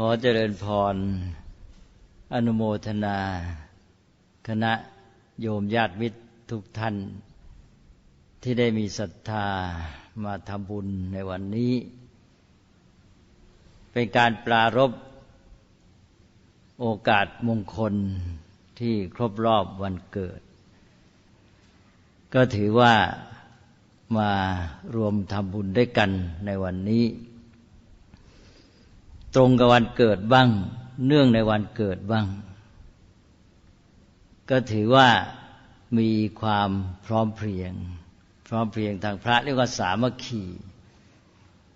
ขอเจริญพร อนุโมทนา คณะโยมญาติมิตรทุกท่าน ที่ได้มีศรัทธามาทำบุญในวันนี้ เป็นการปรารบโอกาสมงคลที่ครบรอบวันเกิด ก็ถือว่า มารวมทำบุญด้วยกันในวันนี้ ตรงกับวันเกิดบ้าง เนื่องในวันเกิดบ้าง ก็ถือว่ามีความพร้อมเพรียง พร้อมเพรียงทางพระเรียกว่าสามัคคี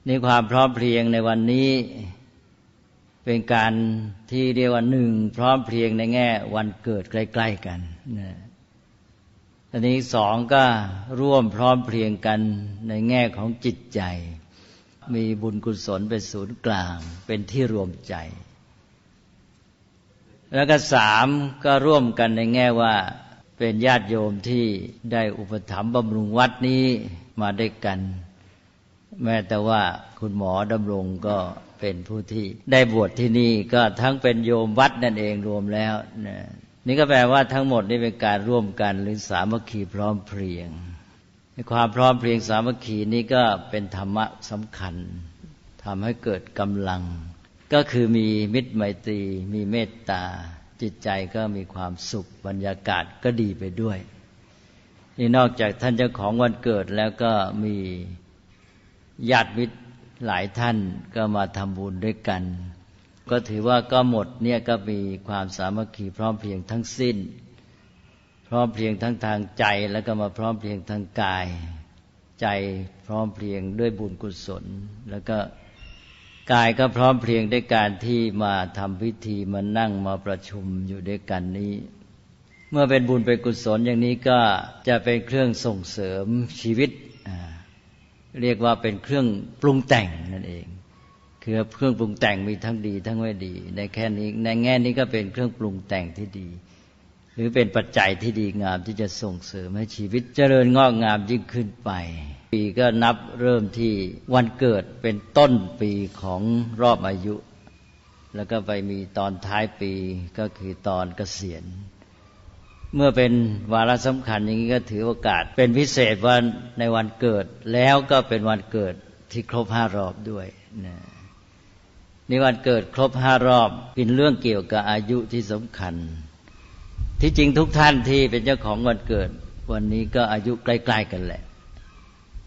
ในความพร้อมเพรียงในวันนี้เป็นการที่เรียกว่าหนึ่งพร้อมเพรียงในแง่วันเกิดใกล้ ๆกันนะอันนี้สองก็ร่วมพร้อมเพรียงกันในแง่ของจิตใจ มีบุญกุศลเป็นศูนย์กลาง เป็นที่รวมใจ แล้วก็สามก็ร่วมกันในแง่ว่าเป็นญาติโยมที่ได้อุปถัมภ์บำรุงวัดนี้มาด้วยกัน แม้แต่ว่าคุณหมอดำรงก็เป็นผู้ที่ได้บวชที่นี่ก็ทั้งเป็นโยมวัดนั่นเองรวมแล้วนะนี่ก็แปลว่าทั้งหมดนี่เป็นการร่วมกันหรือสามัคคีพร้อมเพรียง ความพร้อมเพรียงสามัคคีนี้ก็เป็นธรรมะสำคัญทำให้เกิดกำลัง ก็คือมีมิตรไมตรี มีเมตตา จิตใจก็มีความสุขบรรยากาศก็ดีไปด้วย นี่นอกจากท่านเจ้าของวันเกิดแล้วก็มีญาติมิตรหลายท่านก็มาทำบุญด้วยกัน ก็ถือว่าก็หมดเนี่ยก็มีความสามัคคีพร้อมเพียงทั้งสิ้น ร้อมเพียงทั้งทางใจแล้วก็มาพร้อมเพียงทางกาย ใจพร้อมเพียงด้วยบุญกุศล แล้วก็กายก็พร้อมเพียงด้วยการที่มาทำพิธีมานั่งมาประชุมอยู่ด้วยกันนี้ เมื่อเป็นบุญเป็นกุศลอย่างนี้ก็จะเป็นเครื่องส่งเสริมชีวิต เรียกว่าเป็นเครื่องปรุงแต่งนั่นเองคือเครื่องปรุงแต่งมีทั้งดีทั้งไม่ดี ในแค่นี้ในแง่นี้ก็เป็นเครื่องปรุงแต่งที่ดี หรือเป็นปัจจัยที่ดีงามที่จะส่งเสริมให้ชีวิตเจริญงอกงามยิ่งขึ้นไป ปีก็นับเริ่มที่วันเกิดเป็นต้นปีของรอบอายุ แล้วก็ไปมีตอนท้ายปีก็คือตอนเกษียณ เมื่อเป็นวาระสำคัญอย่างนี้ก็ถือโอกาส เป็นพิเศษว่าในวันเกิดแล้วก็เป็นวันเกิดที่ครบห้ารอบด้วยนะนี่วันเกิดครบห้ารอบเป็นเรื่องเกี่ยวกับอายุที่สำคัญ ที่จริงทุกท่านที่เป็นเจ้าของวันเกิด วันนี้ก็อายุใกล้ ๆกันแหละ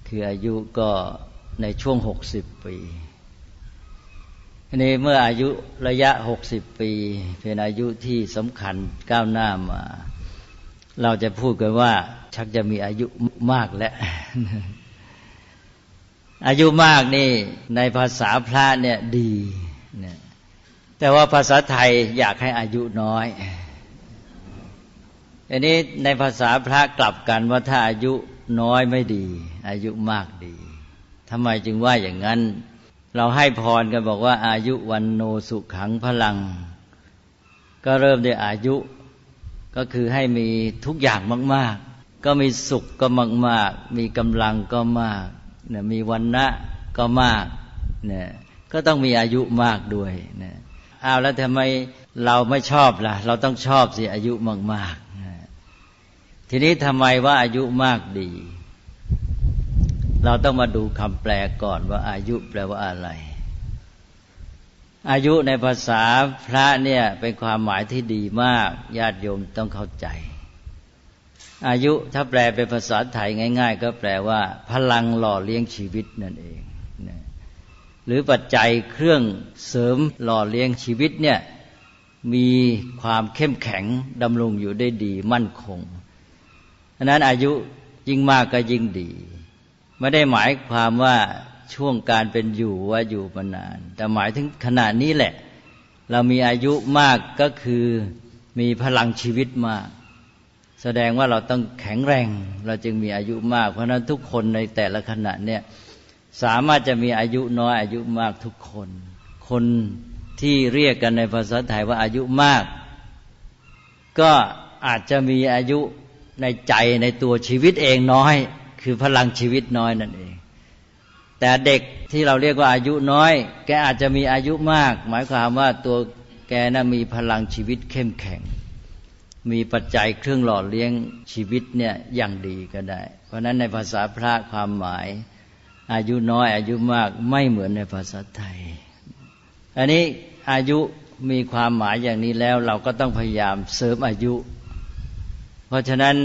คืออายุก็ในช่วงหกสิบปีนี้เมื่ออายุระยะหกสิบปี เป็นอายุที่สำคัญก้าวหน้ามา เราจะพูดกันว่า ชักจะมีอายุมากแล้วอายุมากนี่ในภาษาพระเนี่ยดีเนี่ยแต่ว่าภาษาไทยอยากให้อายุน้อย อันนี้ในภาษาพระกลับกันว่าถ้าอายุน้อยไม่ดี อายุมากดีทำไมจึงว่าอย่างนั้น เราให้พรกันบอกว่าอายุวันโนสุขังพลัง ก็เริ่มด้วยอายุก็คือให้มีทุกอย่างมาก ๆ ก็มีสุขก็มาก ๆ มีกำลังก็มากเนี่ยมีวันนะก็มากเนี่ยก็ต้องมีอายุมากด้วยนะอ้าวแล้วทำไมเราไม่ชอบล่ะ เราต้องชอบสิอายุมากๆ ทีนี้ทำไมว่าอายุมากดี เราต้องมาดูคำแปลก่อนว่าอายุแปลว่าอะไร อายุในภาษาพระเนี่ยเป็นความหมายที่ดีมากญาติโยมต้องเข้าใจ อายุถ้าแปลเป็นภาษาไทยง่าย ๆ ก็แปลว่า พลังหล่อเลี้ยงชีวิตนั่นเองหรือปัจจัยเครื่องเสริมหล่อเลี้ยงชีวิตเนี่ยมีความเข้มแข็งดำรงอยู่ได้ดีมั่นคง ดังนั้นอายุยิ่งมากก็ยิ่งดี ไม่ได้หมายความว่าช่วงการเป็นอยู่ว่าอยู่มานาน แต่หมายถึงขณะนี้แหละ เรามีอายุมากก็คือมีพลังชีวิตมาก แสดงว่าเราต้องแข็งแรง เราจึงมีอายุมาก เพราะนั้นทุกคนในแต่ละขณะเนี่ยสามารถจะมีอายุน้อยอายุมากทุกคน คนที่เรียกกันในภาษาไทยว่าอายุมาก ก็อาจจะมีอายุ ในใจในตัวชีวิตเองน้อย คือพลังชีวิตน้อยนั่นเอง แต่เด็กที่เราเรียกว่าอายุน้อย แกอาจจะมีอายุมาก หมายความว่าตัวแกนะ่ะมีพลังชีวิตเข้มแข็ง มีปัจจัยเครื่องหล่อเลี้ยงชีวิตเนี่ยอย่างดีก็ได้ เพราะนั้นในภาษาพระความหมาย อายุน้อยอายุมากไม่เหมือนในภาษาไทย อันนี้อายุมีความหมายอย่างนี้แล้วเราก็ต้องพยายามเสริมอายุ เพราะฉะนั้น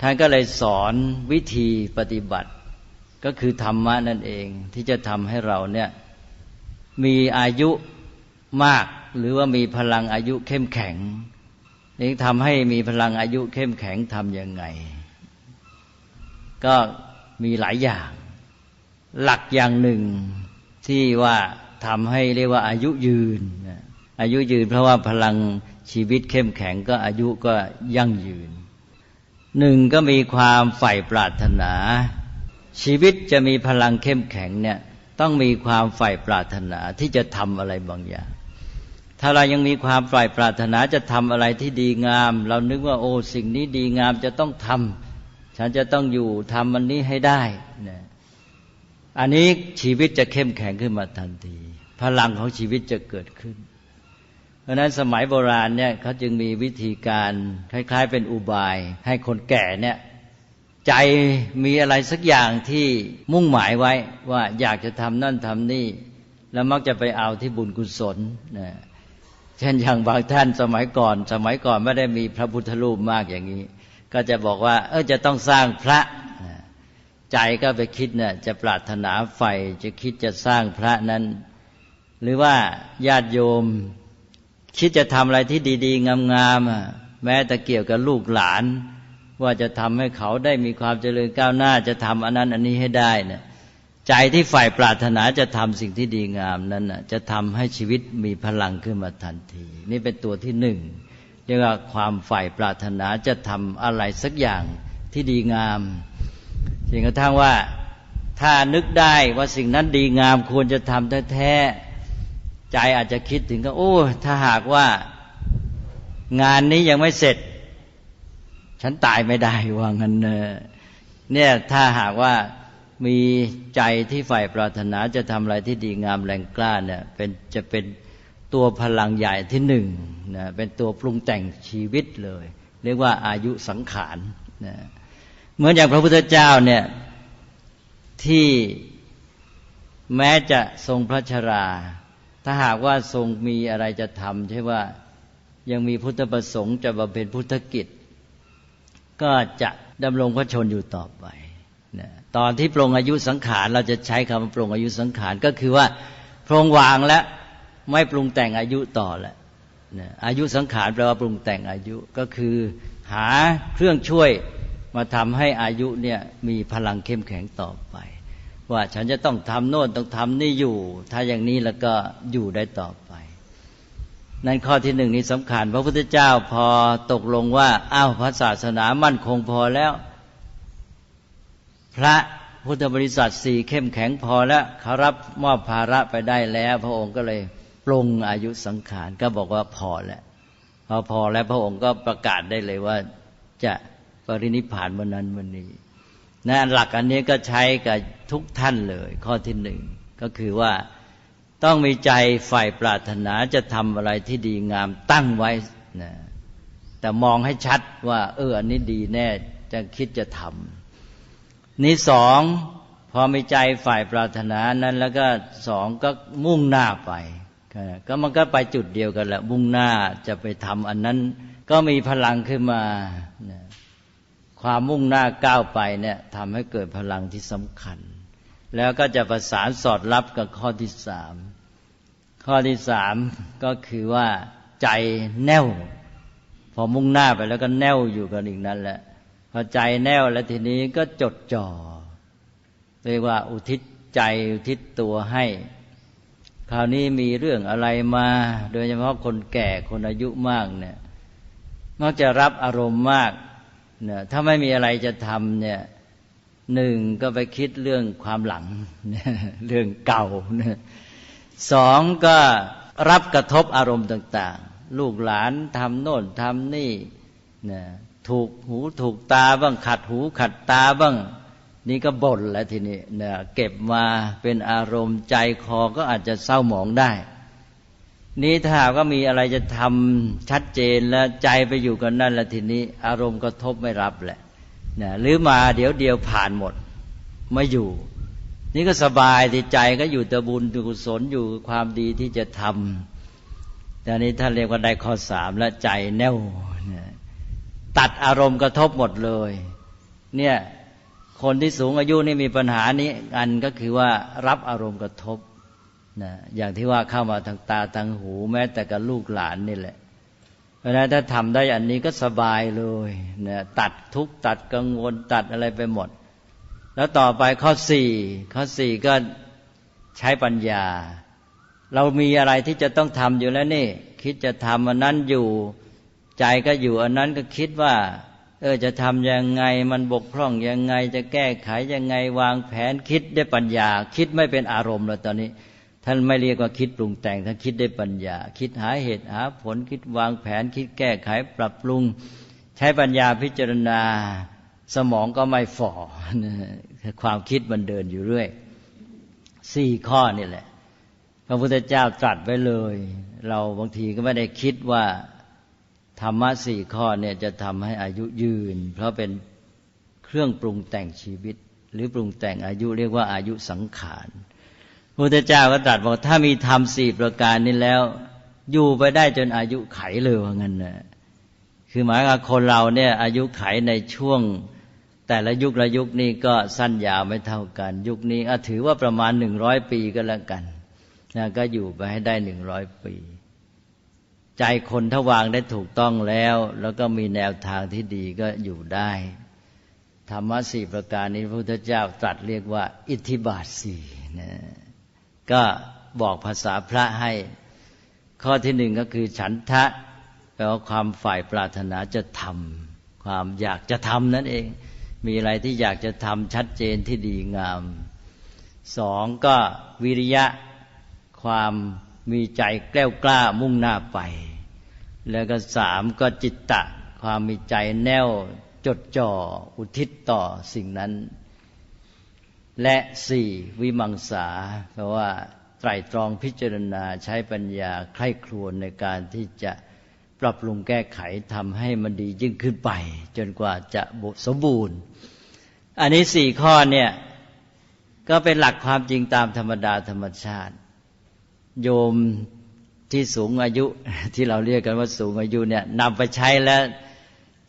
ท่านก็เลยสอนวิธีปฏิบัติ ก็คือธรรมะนั่นเองที่จะทำให้เราเนี่ยมีอายุมากหรือว่ามีพลังอายุเข้มแข็งนี่ทำให้มีพลังอายุเข้มแข็งทำยังไง ก็มีหลายอย่าง หลักอย่างหนึ่งที่ว่าทำให้เรียกว่าอายุยืน อายุยืนเพราะว่าพลังชีวิตเข้มแข็งก็อายุก็ยั่งยืน หนึ่งก็มีความใฝ่ปรารถนา ชีวิตจะมีพลังเข้มแข็งเนี่ยต้องมีความใฝ่ปรารถนาที่จะทำอะไรบางอย่าง ถ้าเรายังมีความใฝ่ปรารถนาจะทำอะไรที่ดีงาม เรานึกว่าโอ้สิ่งนี้ดีงามจะต้องทำฉันจะต้องอยู่ทำมันนี้ให้ได้นะอันนี้ชีวิตจะเข้มแข็งขึ้นมาทันที พลังของชีวิตจะเกิดขึ้น เพราะนั้นสมัยโบราณเนี่ยเขาจึงมีวิธีการคล้ายๆ เป็นอุบาย ให้คนแก่เนี่ยใจมีอะไรสักอย่างที่มุ่งหมายไว้ว่าอยากจะทำนั่นทำนี่ แล้วมักจะไปเอาที่บุญกุศลนะเช่นอย่างบางท่านสมัยก่อน สมัยก่อนไม่ได้มีพระพุทธรูปมากอย่างนี้ ก็จะบอกว่า เออจะต้องสร้างพระใจก็ไปคิดเนี่ยจะปรารถนาไฟจะคิดจะสร้างพระนั้น หรือว่าญาติโยม คิดจะทำอะไรที่ดี ๆ งามๆแม้แต่เกี่ยวกับลูกหลาน ว่าจะทำให้เขาได้มีความเจริญก้าวหน้าจะทำอันนั้นอันนี้ให้ได้เนี่ยใจที่ฝ่ายปรารถนาจะทำสิ่งที่ดีงามนั้นจะทำให้ชีวิตมีพลังขึ้นมาทันที นี่เป็นตัวที่หนึ่งเรียกว่าความฝ่ายปรารถนาจะทำอะไรสักอย่างที่ดีงามจนกระทั่งว่าถ้านึกได้ว่าสิ่งนั้นดีงามควรจะทำแท้ๆ ใจอาจจะคิดถึงก็โอ้ ถ้าหากว่างานนี้ยังไม่เสร็จ ฉันตายไม่ได้ว่างั้นเนี่ยถ้าหากว่ามีใจที่ใฝ่ปรารถนาจะทำอะไรที่ดีงามแรงกล้าเนี่ยเป็นจะเป็นตัวพลังใหญ่ที่หนึ่งนะเป็นตัวปรุงแต่งชีวิตเลย เรียกว่าอายุสังขารนะเหมือนอย่างพระพุทธเจ้าเนี่ยที่แม้จะทรงพระชรา ถ้าหากว่าทรงมีอะไรจะทำใช่ว่ายังมีพุทธประสงค์จะบำเพ็ญพุทธกิจ ก็จะดำรงพระชนอยู่ต่อไปนะตอนที่ปรงอายุสังขารเราจะใช้คำว่าปรงอายุสังขารก็คือว่าพรงวางแล้วไม่ปรุงแต่งอายุต่อแล้วนะอายุสังขารแปลว่าปรุงแต่งอายุก็คือหาเครื่องช่วยมาทำให้อายุเนี่ยมีพลังเข้มแข็งต่อไป ว่าฉันจะต้องทำโน่นต้องทำนี่อยู่ ถ้าอย่างนี้แล้วก็อยู่ได้ต่อไป นั่นข้อที่หนึ่งนี้สำคัญ พระพุทธเจ้าพอตกลงว่าอ้าวพระศาสนามั่นคงพอแล้ว พระพุทธบริษัทสี่เข้มแข็งพอแล้วเขารับมอบภาระไปได้แล้ว พระองค์ก็เลยปรงอายุสังขารก็บอกว่าพอแล้วพอพอแล้วพระองค์ก็ประกาศได้เลยว่าจะปรินิพานวันนั้นวันนี้ นะหลักอันนี้ก็ใช้กับทุกท่านเลย ข้อที่หนึ่งก็คือว่าต้องมีใจฝ่ายปรารถนาจะทำอะไรที่ดีงามตั้งไว้นะแต่มองให้ชัดว่า เอออันนี้ดีแน่จะคิดจะทำนี่สองพอมีใจฝ่ายปรารถนานั้นแล้วก็สองก็มุ่งหน้าไป ก็มันก็ไปจุดเดียวกันแหละมุ่งหน้าจะไปทำอันนั้น ก็มีพลังขึ้นมานะ ความมุ่งหน้าก้าวไปเนี่ยทำให้เกิดพลังที่สำคัญ แล้วก็จะประสานสอดรับกับข้อที่สามข้อที่สามก็คือว่าใจแน่ว พอมุ่งหน้าไปแล้วก็แน่วอยู่กันอีกนั้นแหละพอใจแน่วแล้วทีนี้ก็จดจ่อเรียกว่าอุทิศใจอุทิศตัวให้ คราวนี้มีเรื่องอะไรมา โดยเฉพาะคนแก่คนอายุมากเนี่ยมักจะรับอารมณ์มาก นี่ยถ้าไม่มีอะไรจะทำเนี่ยหนึ่งก็ไปคิดเรื่องความหลัง เรื่องเก่าเนี่ยสองก็รับกระทบอารมณ์ต่าง ๆ ลูกหลานทำโน่นทำนี่เนี่ยถูกหูถูกตาบ้างขัดหูขัดตาบ้าง นี่ก็บ่นแล้วทีนี้เนี่ยเก็บมาเป็นอารมณ์ใจคอก็อาจจะเศร้าหมองได้ นี้ถ้าก็มีอะไรจะทำชัดเจนแล้วใจไปอยู่กันนั่นแล้วทีนี้ อารมณ์ก็ทบไม่รับแหละนะหรือมาเดี๋ยวเดียวผ่านหมดไม่อยู่ นี่ก็สบายที่ใจก็อยู่แต่บุญกุศลอยู่ความดีที่จะทำแต่นี้ท่านเรียกว่าได้ข้อสามและใจแน่วตัดอารมณ์กระทบหมดเลย เนี่ยคนที่สูงอายุนี่มีปัญหานี้อันก็คือว่ารับอารมณ์กระทบ นะอย่างที่ว่าเข้ามาทางตาทางหูแม้แต่กับลูกหลานนี่แหละ เพราะนั้นถ้าทำได้อันนี้ก็สบายเลยนะตัดทุกตัดกังวลตัดอะไรไปหมด แล้วต่อไปข้อสี่ข้อสี่ก็ใช้ปัญญา เรามีอะไรที่จะต้องทำอยู่แล้วนี่ คิดจะทำอันนั้นอยู่ ใจก็อยู่อันนั้นก็คิดว่า เออจะทำยังไงมันบกพร่องยังไง จะแก้ไขยังไงวางแผนคิดได้ปัญญา คิดไม่เป็นอารมณ์แล้วตอนนี้ ท่านไม่เรียกว่าคิดปรุงแต่งท่านคิดได้ปัญญา คิดหาเหตุหาผลคิดวางแผน คิดแก้ไขปรับปรุง ใช้ปัญญาพิจารณา สมองก็ไม่ฝ่อความคิดมันเดินอยู่เรื่อยสี่ข้อนี่แหละ พระพุทธเจ้าตรัสไว้เลย เราบางทีก็ไม่ได้คิดว่าธรรมะสี่ข้อเนี่ยจะทำให้อายุยืน เพราะเป็นเครื่องปรุงแต่งชีวิต หรือปรุงแต่งอายุเรียกว่าอายุสังขาร พระพุทธเจ้าก็ตรัสบอกถ้ามีธรรมสี่ประการนี้แล้ว อยู่ไปได้จนอายุไขเลยว่างั้นนะคือหมายว่าคนเราเนี่ย อายุไขในช่วง แต่ละยุคละยุคนี้ก็สั้นยาวไม่เท่ากัน ยุคนี้ถือว่าประมาณหนึ่งร้อยปีก็แล้วกันนะก็อยู่ไปให้ได้หนึ่งร้อยปี ใจคนถ้าวางได้ถูกต้องแล้ว แล้วก็มีแนวทางที่ดีก็อยู่ได้ธรรมะสี่ประการนี้พระพุทธเจ้าตรัสเรียกว่า อิทธิบาทสี่นะ ก็บอกภาษาพระให้ ข้อที่หนึ่งก็คือฉันทะแปลว่าความฝ่ายปรารถนาจะทำความอยากจะทำนั่นเอง มีอะไรที่อยากจะทำชัดเจนที่ดีงามสองก็วิริยะความมีใจแกล้วกล้ามุ่งหน้าไป แล้วก็สามก็จิตตะ ความมีใจแน่วจดจ่ออุทิศต่อสิ่งนั้น และสี่วิมังสาแปลว่าไตรตรองพิจารณาใช้ปัญญาใคร่ครวญในการที่จะปรับปรุงแก้ไขทำให้มันดียิ่งขึ้นไป จนกว่าจะสมบูรณ์ อันนี้สี่ข้อเนี่ยก็เป็นหลักความจริงตามธรรมดาธรรมชาติ โยมที่สูงอายุที่เราเรียกกันว่าสูงอายุเนี่ยนำไปใช้แล้ว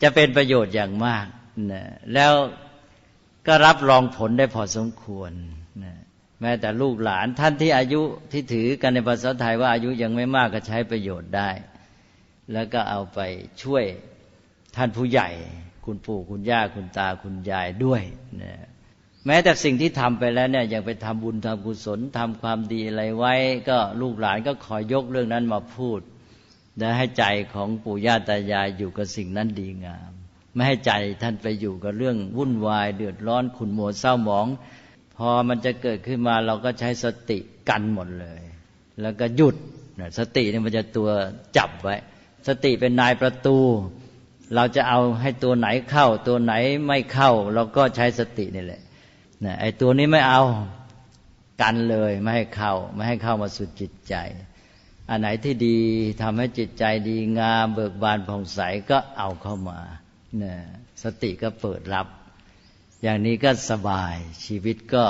จะเป็นประโยชน์อย่างมากนะแล้ว ก็รับรองผลได้พอสมควรนะแม้แต่ลูกหลานท่านที่อายุที่ถือกันในภาษาไทยว่าอายุยังไม่มากก็ใช้ประโยชน์ได้ แล้วก็เอาไปช่วยท่านผู้ใหญ่ คุณปู่คุณย่าคุณตาคุณยายด้วยนะแม้แต่สิ่งที่ทำไปแล้วเนี่ยยังไปทำบุญทำกุศลทำความดีอะไรไว้ ก็ลูกหลานก็คอยยกเรื่องนั้นมาพูด และให้ใจของปู่ย่าตายายอยู่กับสิ่งนั้นดีงาม ไม่ให้ใจท่านไปอยู่กับเรื่องวุ่นวาย เดือดร้อนขุนหมัวเศร้าหมอง พอมันจะเกิดขึ้นมาเราก็ใช้สติกันหมดเลย แล้วก็หยุดสตินี่มันจะตัวจับไว้ สติเป็นนายประตู เราจะเอาให้ตัวไหนเข้า ตัวไหนไม่เข้า เราก็ใช้สตินี่แหละนะไอ้ตัวนี้ไม่เอากันเลยไม่ให้เข้า ไม่ให้เข้ามาสู่จิตใจ อันไหนที่ดีทำให้จิตใจดีงามเบิกบานผ่องใสก็เอาเข้ามา นะสติก็เปิดรับ อย่างนี้ก็สบายชีวิตก็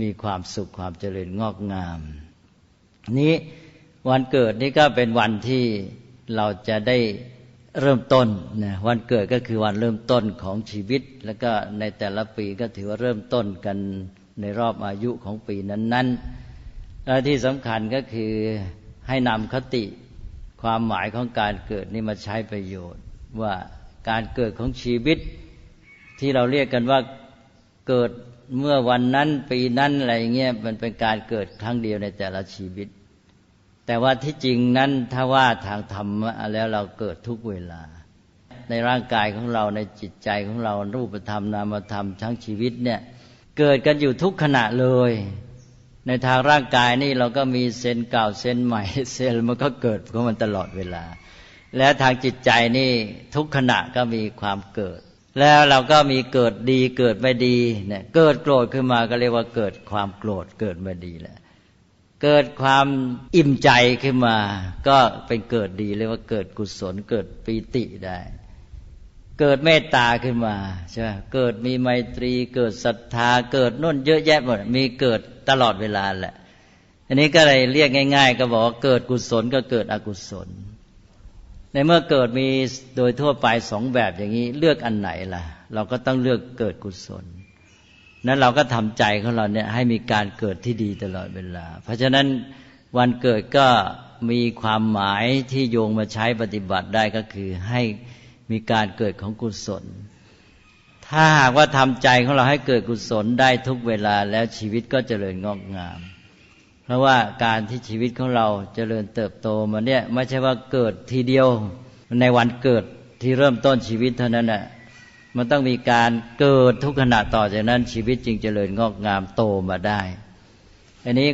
มีความสุขความเจริญงอกงาม นี้วันเกิดนี่ก็เป็นวันที่เราจะได้เริ่มต้นนะวันเกิดก็คือวันเริ่มต้นของชีวิต แล้วก็ในแต่ละปีก็ถือว่าเริ่มต้นกันในรอบอายุของปีนั้น ๆ และที่สำคัญก็คือให้นำคติความหมายของการเกิดนี้มาใช้ประโยชน์ว่า การเกิดของชีวิต ที่เราเรียกกันว่าเกิดเมื่อวันนั้นปีนั้นอะไรเงี้ยมันเป็นการเกิดครั้งเดียวในแต่ละชีวิต แต่ว่าที่จริงนั้นถ้าว่าทางธรรมแล้วเราเกิดทุกเวลา ในร่างกายของเราในจิตใจของเรารูปธรรมนามธรรมทั้งชีวิตเนี่ยเกิดกันอยู่ทุกขณะเลย ในทางร่างกายนี่เราก็มีเซนเก่าเซนใหม่ เซลล์มันก็เกิดของมันตลอดเวลา และทางจิตใจนี่ทุกขณะก็มีความเกิด แล้วเราก็มีเกิดดีเกิดไม่ดีเนี่ยเกิดโกรธขึ้นมาก็เรียกว่าเกิดความโกรธเกิดไม่ดีแหละเกิดความอิ่มใจขึ้นมา ก็เป็นเกิดดีเรียกว่าเกิดกุศลเกิดปีติได้ เกิดเมตตาขึ้นมาใช่ไหมเกิดมีไมตรี เกิดศรัทธา เกิดนุ่นเยอะแยะหมดมีเกิดตลอดเวลาแหละ อันนี้ก็เลยเรียกง่าย ๆ ก็บอกว่าเกิดกุศลก็เกิดอกุศล ในเมื่อเกิดมีโดยทั่วไปสองแบบอย่างนี้เลือกอันไหนล่ะ เราก็ต้องเลือกเกิดกุศล นั้นเราก็ทำใจของเราเนี่ยให้มีการเกิดที่ดีตลอดเวลา เพราะฉะนั้นวันเกิดก็มีความหมายที่โยงมาใช้ปฏิบัติได้ก็คือให้มีการเกิดของกุศล ถ้าหากว่าทำใจของเราให้เกิดกุศลได้ทุกเวลาแล้วชีวิตก็เจริญงอกงาม เพราะว่าการที่ชีวิตของเราเจริญเติบโตมาเนี่ยไม่ใช่ว่าเกิดทีเดียวในวันเกิดที่เริ่มต้นชีวิตเท่านั้นน่ะมันต้องมีการเกิดทุกขณะต่อจากนั้นชีวิตจึงเจริญงอกงามโตมาได้ อันนี้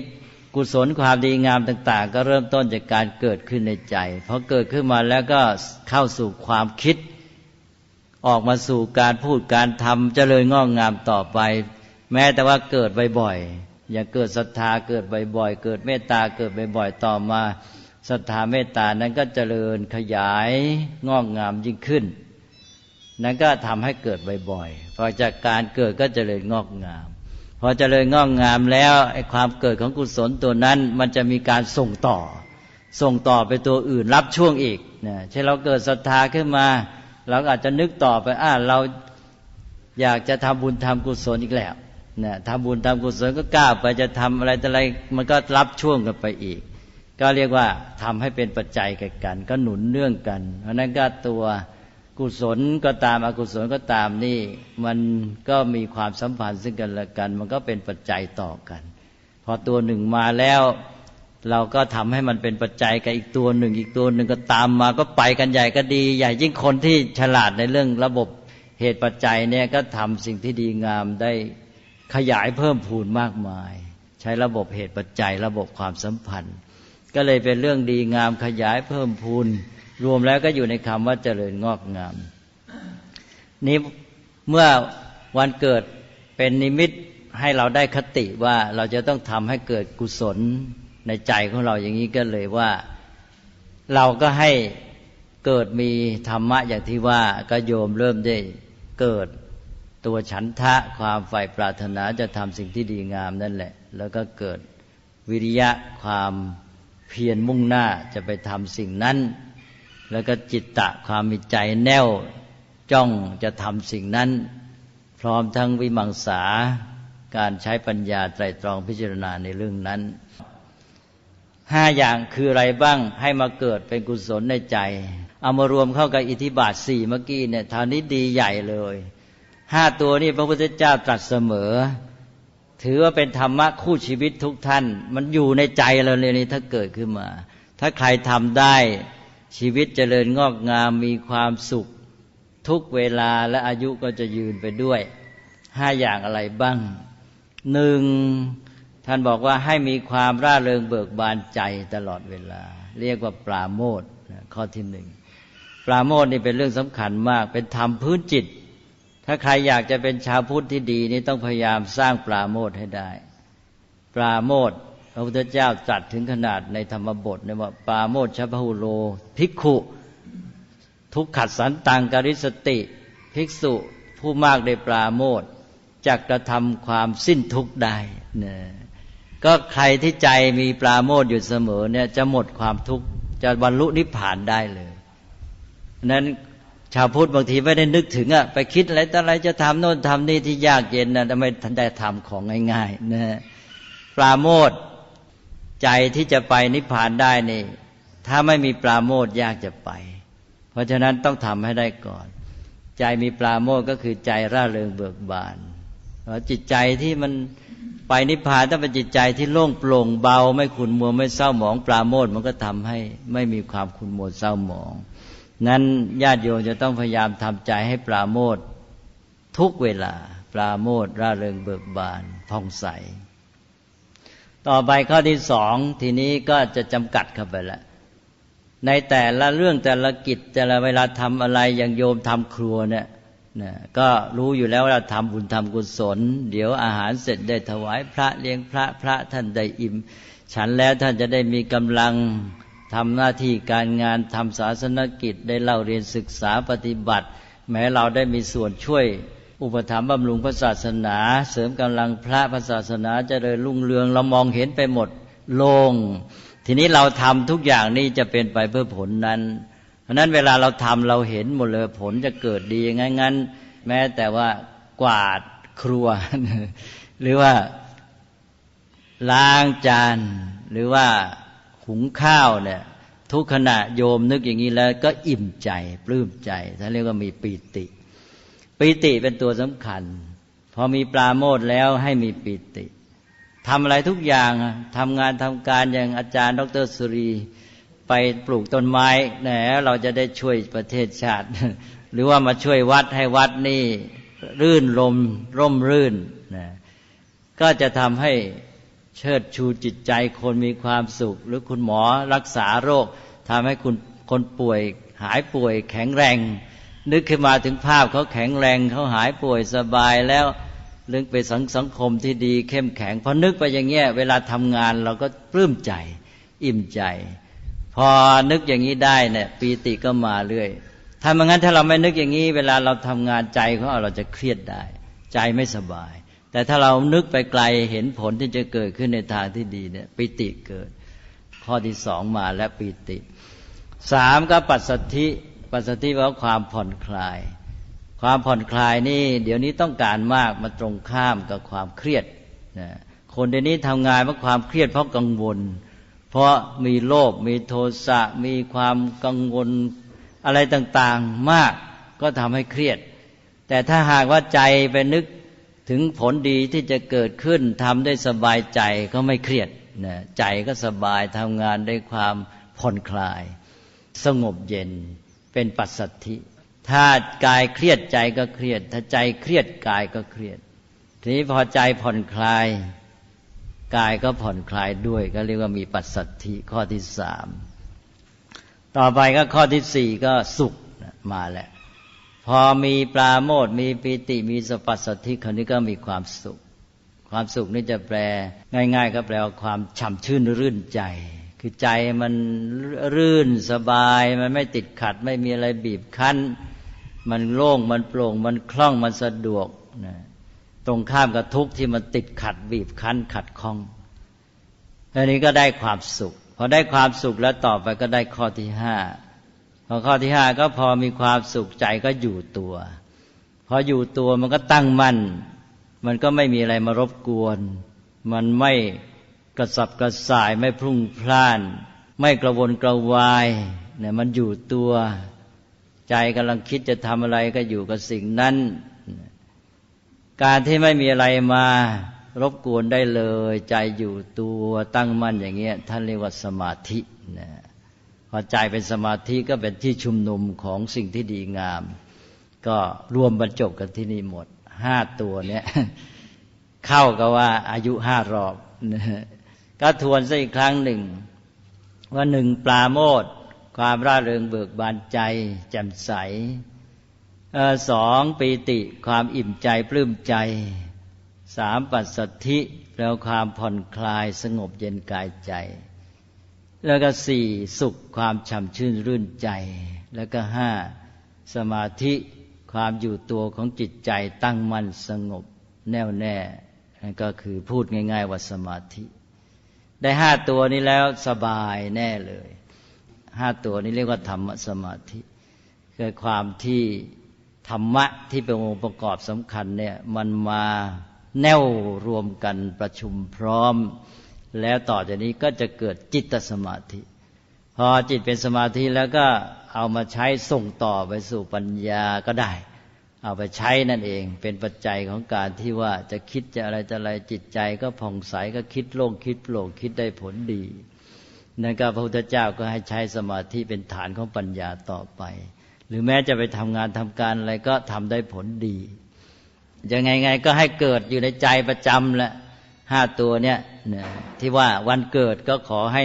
กุศลความดีงามต่าง ๆ ก็เริ่มต้นจากการเกิดขึ้นในใจพอเกิดขึ้นมาแล้วก็เข้าสู่ความคิด ออกมาสู่การพูดการทำเจริญงอกงามต่อไป แม้แต่ว่าเกิดบ่อยๆ อย่างเกิดศรัทธาเกิดบ่อยๆ เกิดเมตตาเกิดบ่อยๆ ต่อมาศรัทธาเมตตานั้นก็เจริญขยายงอกงามยิ่งขึ้น นั้นก็ทำให้เกิดบ่อยๆ พอจากการเกิดก็เจริญงอกงาม พอเจริญงอกงามแล้วไอ้ความเกิดของกุศลตัวนั้น มันจะมีการส่งต่อ ส่งต่อไปตัวอื่นรับช่วงอีกนะเช่นเราเกิดศรัทธาขึ้นมาเราอาจจะนึกต่อไปอ่าเราอยากจะทำบุญทำกุศลอีกแล้ว นะทำบุญทำกุศลก็กล้าไปจะทำอะไรแต่อะไร มันก็รับช่วงกันไปอีก ก็เรียกว่าทำให้เป็นปัจจัยกันกัน ก็หนุนเนื่องกัน เพราะนั้นก็ตัวกุศลก็ตามอกุศลก็ตามนี่ มันก็มีความสัมพันธ์ซึ่งกันและกัน มันก็เป็นปัจจัยต่อกัน พอตัวหนึ่งมาแล้วเราก็ทำให้มันเป็นปัจจัยกับอีกตัวหนึ่ง อีกตัวหนึ่งก็ตามมาก็ไปกันใหญ่ก็ดี ใหญ่ยิ่งคนที่ฉลาดในเรื่องระบบเหตุปัจจัยเนี่ยก็ทำสิ่งที่ดีงามได้ ขยายเพิ่มพูนมากมาย ใช้ระบบเหตุปัจจัยระบบความสัมพันธ์ ก็เลยเป็นเรื่องดีงามขยายเพิ่มพูน รวมแล้วก็อยู่ในคำว่าเจริญงอกงาม นี้เมื่อวันเกิดเป็นนิมิตให้เราได้คติว่าเราจะต้องทำให้เกิดกุศลในใจของเราอย่างนี้ก็เลยว่า เราก็ให้เกิดมีธรรมะอย่างที่ว่าก็โยมเริ่มได้เกิด ตัวฉันทะความใฝ่ปรารถนาจะทำสิ่งที่ดีงามนั่นแหละ แล้วก็เกิดวิริยะความเพียรมุ่งหน้าจะไปทำสิ่งนั้น แล้วก็จิตตะความมีใจแน่วจ้องจะทำสิ่งนั้น พร้อมทั้งวิมังสาการใช้ปัญญาไตรตรองพิจารณาในเรื่องนั้นห้าอย่างคืออะไรบ้างให้มาเกิดเป็นกุศลในใจ เอามารวมเข้ากับอิทธิบาทสี่เมื่อกี้เนี่ยทานี้ดีใหญ่เลย ห้าตัวนี้พระพุทธเจ้าตรัสเสมอ ถือว่าเป็นธรรมะคู่ชีวิตทุกท่าน มันอยู่ในใจเราเลยนี่ถ้าเกิดขึ้นมา ถ้าใครทำได้ชีวิตเจริญงอกงามมีความสุข ทุกเวลาและอายุก็จะยืนไปด้วยห้าอย่างอะไรบ้างหนึ่งท่านบอกว่าให้มีความร่าเริงเบิกบานใจตลอดเวลา เรียกว่าปราโมทข้อที่หนึ่งปราโมทนี่เป็นเรื่องสำคัญมาก เป็นธรรมพื้นจิต ถ้าใครอยากจะเป็นชาวพุทธที่ดีนี่ต้องพยายามสร้างปราโมทให้ได้ ปราโมทพระพุทธเจ้าตรัสถึงขนาดในธรรมบทเนี่ยว่าปาโมชชพหุโล ภิกขุ ทุกขัดสันตังกริสติ ภิกษุผู้มากได้ปราโมทจะกระทำความสิ้นทุกข์ได้เนี่ยก็ใครที่ใจมีปราโมทอยู่เสมอเนี่ยจะหมดความทุกข์จะบรรลุนิพพานได้เลยนั้น ชาวพุทธบางทีไม่ได้นึกถึงอะไปคิดอะไรต่ออะไรจะทำโน่นทำนี่ที่ยากเย็นนะทำไมทันได้ทำของง่ายๆนะปราโมทใจที่จะไปนิพพานได้นี่ ถ้าไม่มีปราโมทยากจะไป เพราะฉะนั้นต้องทำให้ได้ก่อน ใจมีปราโมทก็คือใจร่าเริงเบิกบานจิตใจที่มันไปนิพพานต้องเป็นจิตใจที่โล่งโปร่งเบา ไม่ขุนมัวไม่เศร้าหมอง ปราโมทมันก็ทำให้ไม่มีความขุนมัวเศร้าหมอง นั้นญาติโยมจะต้องพยายามทำใจให้ปราโมททุกเวลา ปราโมทร่าเริงเบิกบานผ่องใส ต่อไปข้อที่สองทีนี้ก็จะจำกัดเข้าไปละในแต่ละเรื่องแต่ละกิจแต่ละเวลาทำอะไรอย่างโยมทำครัวเนี่ยนะก็รู้อยู่แล้วว่าทำบุญทำกุศล เดี๋ยวอาหารเสร็จได้ถวายพระเลี้ยงพระพระท่านได้อิ่ม ฉันแล้วท่านจะได้มีกำลัง ทำหน้าที่การงานทำศาสนกิจได้เล่าเรียนศึกษาปฏิบัติ แม้เราได้มีส่วนช่วย อุปถัมภ์บำรุงพระศาสนา เสริมกำลังพระพระศาสนาจเจริญรุ่งเรืองเรามองเห็นไปหมดโลงทีนี้เราทำทุกอย่างนี้จะเป็นไปเพื่อผลนั้น เพราะนั้นเวลาเราทำเราเห็นหมดเลยผลจะเกิดดียังไงงั้น แม้แต่ว่ากวาดครัว หรือว่าล้างจานหรือว่า หุงข้าวเนี่ย ทุกขณะโยมนึกอย่างนี้แล้วก็อิ่มใจปลื้มใจท่านเรียกว่ามีปีติ ปีติเป็นตัวสำคัญ พอมีปลาโมดแล้วให้มีปีติทำอะไรทุกอย่างทำงานทำการอย่างอาจารย์ ดรสุรีไปปลูกต้นไม้แหนเราจะได้ช่วยประเทศชาติ หรือว่ามาช่วยวัดให้วัดนี่ รื่นลมร่มรื่นนะก็จะทำให้ เชิดชูจิตใจคนมีความสุข หรือคุณหมอรักษาโรคทำให้คุณคนป่วยหายป่วยแข็งแรง นึกขึ้นมาถึงภาพเขาแข็งแรงเขาหายป่วยสบายแล้วเรื่องไปสังสังคมที่ดีเข้มแข็งพอนึกไปอย่างเงี้ยเวลาทำงานเราก็ปลื้มใจ อิ่มใจ พอนึกอย่างนี้ได้เนี่ยปีติก็มาเรื่อยถ้าไม่งั้นถ้าเราไม่นึกอย่างนี้ เวลาเราทำงานใจของเราเราจะเครียดได้ ใจไม่สบาย แต่ถ้าเรานึกไปไกลเห็นผลที่จะเกิดขึ้นในทางที่ดีเนี่ยปิติเกิด ข้อที่สองมาและปิติสามก็ปัสสธิปัสสธิว่าความผ่อนคลาย ความผ่อนคลายนี่เดี๋ยวนี้ต้องการมากมาตรงข้ามกับความเครียดนะคนเดี๋ยวนี้ทำงานเพราะความเครียดเพราะกังวล เพราะมีโลภมีโทสะมีความกังวลอะไรต่างๆมากก็ทำให้เครียด แต่ถ้าหากว่าใจไปนึก ถึงผลดีที่จะเกิดขึ้นทำได้สบายใจก็ไม่เครียดนะใจก็สบายทำงานได้ความผ่อนคลาย สงบเย็นเป็นปัสสัทธิ ถ้ากายเครียดใจก็เครียด ถ้าใจเครียดกายก็เครียด ทีนี้พอใจผ่อนคลาย กายก็ผ่อนคลายด้วย ก็เรียกว่ามีปัสสัทธิข้อที่สามต่อไปก็ข้อที่สี่ก็สุขมาแล้ว พอมีปลาโมดมีปีติมีสปัสสัทธิคราวนี้ก็มีความสุข ความสุขนี่จะแปลง่าย ๆ ก็แปลว่าความฉ่ำชื่นรื่นใจ คือใจมันรื่นสบาย มันไม่ติดขัด ไม่มีอะไรบีบคั้น มันโล่งมันโปร่ง มันคล่องมันสะดวกนะตรงข้ามกับทุกข์ที่มันติดขัดบีบคั้นขัดข้องอันนี้ก็ได้ความสุขพอได้ความสุขแล้วต่อไปก็ได้ข้อที่ห้า พอข้อที่ห้าก็พอมีความสุขใจก็อยู่ตัวพออยู่ตัวมันก็ตั้งมั่นมันก็ไม่มีอะไรมารบกวน มันไม่กระสับกระส่ายไม่พรุ่งพล่าน ไม่กระวนกระวายเนี่ยมันอยู่ตัว ใจกำลังคิดจะทำอะไรก็อยู่กับสิ่งนั้น การที่ไม่มีอะไรมารบกวนได้เลย ใจอยู่ตัวตั้งมั่นอย่างเงี้ยท่านเรียกว่าสมาธินะ พอใจเป็นสมาธิก็เป็นที่ชุมนุมของสิ่งที่ดีงาม ก็รวมบรรจบกันที่นี่หมดห้าตัวเนี้ยเข้ากับว่าอายุห้ารอบก็ทวนซะอีกครั้งหนึ่ง ว่าหนึ่งปลาโมดความร่าเริงเบิกบานใจ แจ่มใสสองปีติความอิ่มใจปลื้มใจสามปัสสธิแปลความผ่อนคลายสงบเย็นกายใจ แล้วก็สี่สุขความฉ่ำชื่นรื่นใจ แล้วก็ห้าสมาธิความอยู่ตัวของจิตใจตั้งมั่นสงบแน่วแน่นั่นก็คือพูดง่าย ๆ ว่าสมาธิ ได้ห้าตัวนี้แล้วสบายแน่เลยห้าตัวนี้เรียกว่าธรรมสมาธิคือความที่ธรรมะที่เป็นองค์ประกอบสำคัญเนี่ยมันมาแน่วรวมกันประชุมพร้อม แล้วต่อจากนี้ก็จะเกิดจิตสมาธิ พอจิตเป็นสมาธิแล้วก็เอามาใช้ส่งต่อไปสู่ปัญญาก็ได้ เอาไปใช้นั่นเองเป็นปัจจัยของการที่ว่าจะคิดจะอะไรจะอะไรจิตใจก็ผ่องใสก็คิดโล่งคิดโปร่งคิดได้ผลดีนั่นก็พระพุทธเจ้าก็ให้ใช้สมาธิเป็นฐานของปัญญาต่อไป หรือแม้จะไปทำงานทำการอะไรก็ทำได้ผลดียังไงไงก็ให้เกิดอยู่ในใจประจำแหละ ห้าตัวเนี้ยที่ว่าวันเกิดก็ขอให้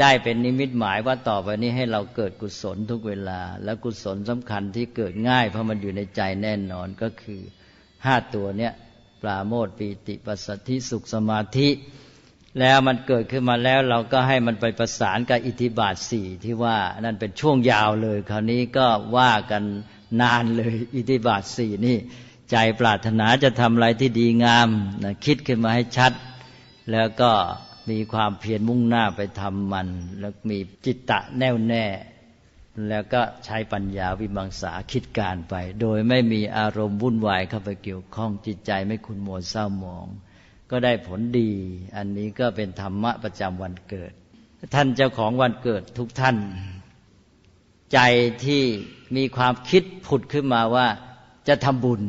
ได้เป็นนิมิตหมายว่าต่อไปนี้ให้เราเกิดกุศลทุกเวลา และกุศลสำคัญที่เกิดง่ายเพราะมันอยู่ในใจแน่นอนก็คือห้าตัวเนี้ยปราโมทปีติปัสสธิสุขสมาธิ แล้วมันเกิดขึ้นมาแล้วเราก็ให้มันไปประสานกับอิทธิบาทสี่ที่ว่านั่นเป็นช่วงยาวเลย คราวนี้ก็ว่ากันนานเลยอิทธิบาทสี่นี่ ใจปรารถนาจะทำอะไรที่ดีงามนะคิดขึ้นมาให้ชัด แล้วก็มีความเพียรมุ่งหน้าไปทำมัน แล้วมีจิตตะแน่วแน่ แล้วก็ใช้ปัญญาวิมังสาคิดการไป โดยไม่มีอารมณ์วุ่นวายเข้าไปเกี่ยวข้องจิตใจไม่คุณโมเศร้าหมอง ก็ได้ผลดี อันนี้ก็เป็นธรรมะประจำวันเกิด ท่านเจ้าของวันเกิดทุกท่าน ใจที่มีความคิดผุดขึ้นมาว่า จะทำบุญ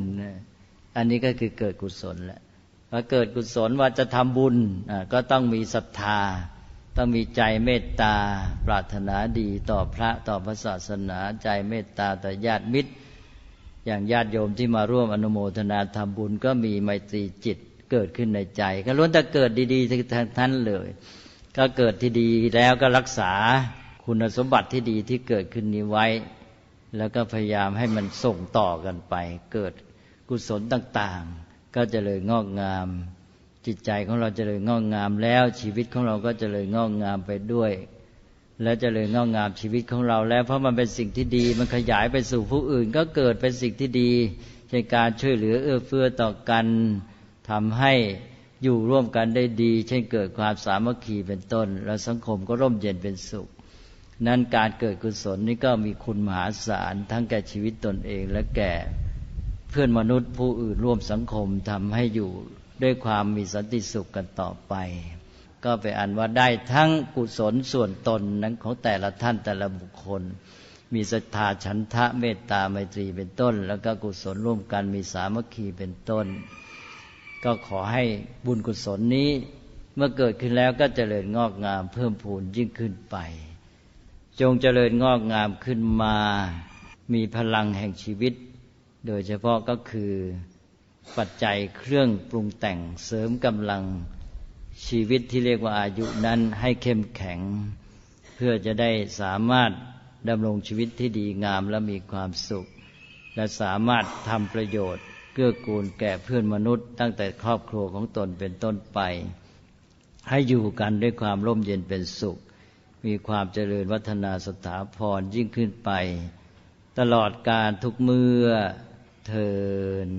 อันนี้ก็คือเกิดกุศลแหละพอเกิดกุศลว่าจะทำบุญก็ต้องมีศรัทธา ต้องมีใจเมตตา ปรารถนาดีต่อพระต่อพระศาสนา ใจเมตตาต่อญาติมิตร อย่างญาติโยมที่มาร่วมอนุโมทนาทำบุญ ก็มีไมตรีจิตเกิดขึ้นในใจ ก็ล้วนแต่เกิดดีๆทั้งนั้นเลย ก็เกิดที่ดีแล้วก็รักษาคุณสมบัติที่ดีที่เกิดขึ้นนี้ไว้ แล้วก็พยายามให้มันส่งต่อกันไป เกิดกุศลต่างๆ ก็จะเลยงอกงาม จิตใจของเราจะเลยงอกงามแล้วชีวิตของเราก็จะเลยงอกงามไปด้วย และจะเลยงอกงามชีวิตของเราแล้ว เพราะมันเป็นสิ่งที่ดี มันขยายไปสู่ผู้อื่น ก็เกิดเป็นสิ่งที่ดีในการช่วยเหลือเอื้อเฟื้อต่อกันทำให้อยู่ร่วมกันได้ดี เช่นเกิดความสามัคคีเป็นต้น แล้วสังคมก็ร่มเย็นเป็นสุข นั้นการเกิดกุศลนี่ก็มีคุณมหาศาลทั้งแก่ชีวิตตนเองและแก่เพื่อนมนุษย์ผู้อื่นร่วมสังคมทำให้อยู่ด้วยความมีสันติสุขกันต่อไป ก็ไปอันว่าได้ทั้งกุศลส่วนตนนั้นของแต่ละท่านแต่ละบุคคล มีศรัทธาฉันทะเมตตาไมตรีเป็นต้น แล้วก็กุศลร่วมกันมีสามัคคีเป็นต้น ก็ขอให้บุญกุศลนี้ เมื่อเกิดขึ้นแล้วก็เจริญงอกงามเพิ่มพูนยิ่งขึ้นไป จงเจริญงอกงามขึ้นมา มีพลังแห่งชีวิต โดยเฉพาะก็คือปัจจัยเครื่องปรุงแต่งเสริมกำลังชีวิตที่เรียกว่าอายุนั้นให้เข้มแข็ง เพื่อจะได้สามารถดำรงชีวิตที่ดีงามและมีความสุข และสามารถทำประโยชน์เกื้อกูลแก่เพื่อนมนุษย์ ตั้งแต่ครอบครัวของตนเป็นต้นไป ให้อยู่กันด้วยความร่มเย็นเป็นสุข มีความเจริญวัฒนาสถาพรยิ่งขึ้นไป ตลอดการทุกเมื่อเทิน